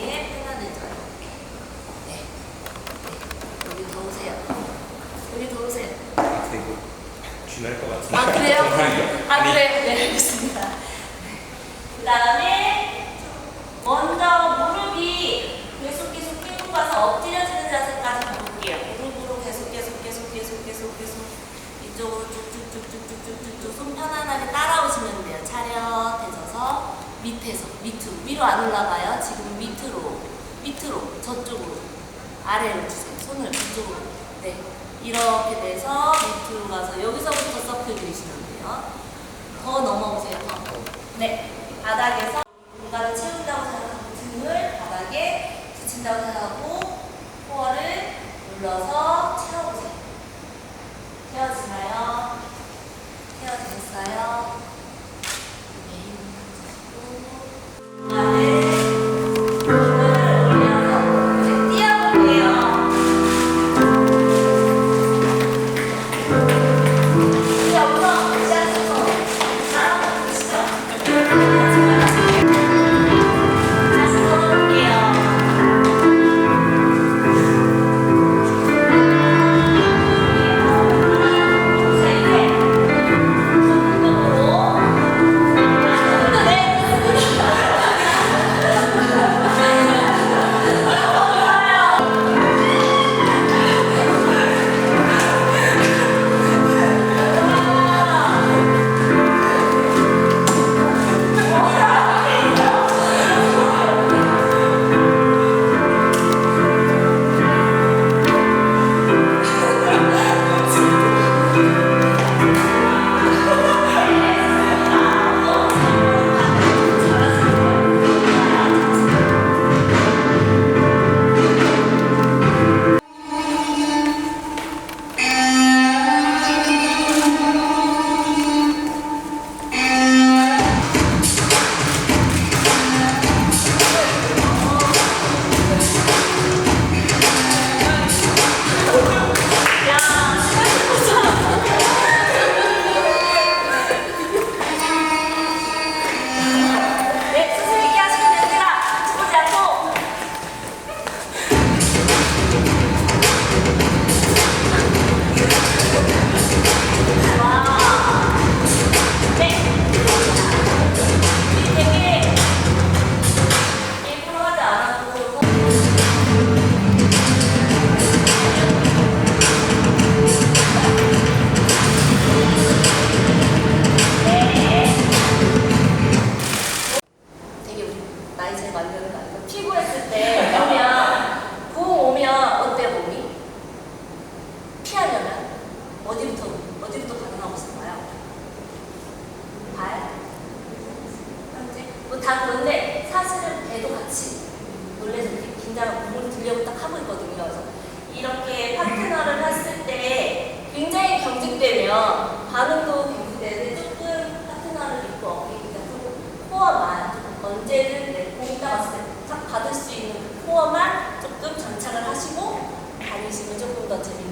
편안해져요. 밑에서 밑으로 위로 안 올라가요. 지금 아래로 주세요. 손을 이쪽으로. 네. 이렇게 돼서 밑으로 가서 여기서부터 서클 그리시면 돼요. 더 넘어오세요. 더. 네. 바닥에서 공간을 채운다고 생각하고 등을 바닥에 붙인다고 생각하고 코어를 눌러서 채워보세요. 채워지나요? Dodge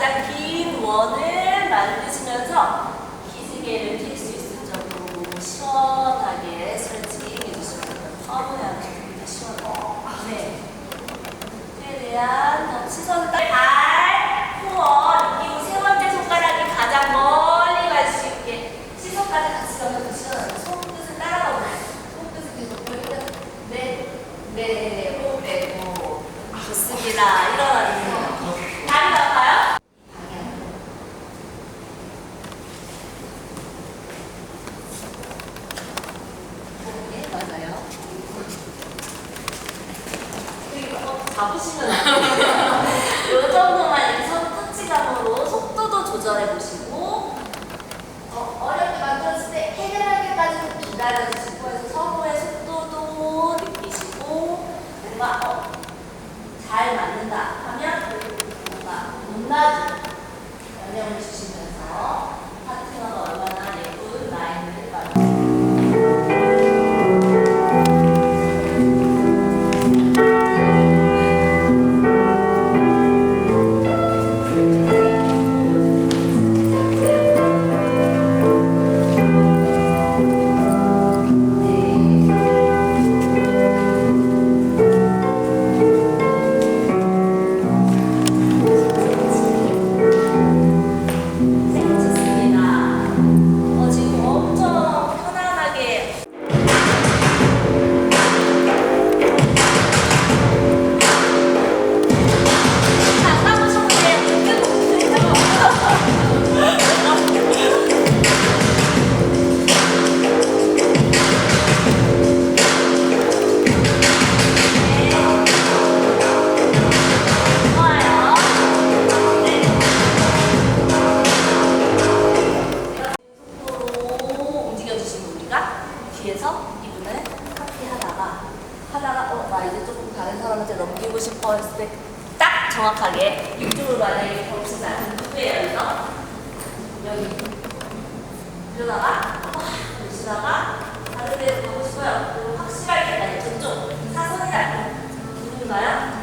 가장 긴 원을 만드시면서 기지개를 펼 수 있을 정도로 시원하게 설치해 주시면 허브야 됩니다. 시원하게. 네. 최대한 더 시선 딱. 발, 코어. 잡으시면 놀다가 와 어, 놀시다가 다른 데로 보고 싶어요. 확실하게 나의 전쪽 사선이 날까 누군가요?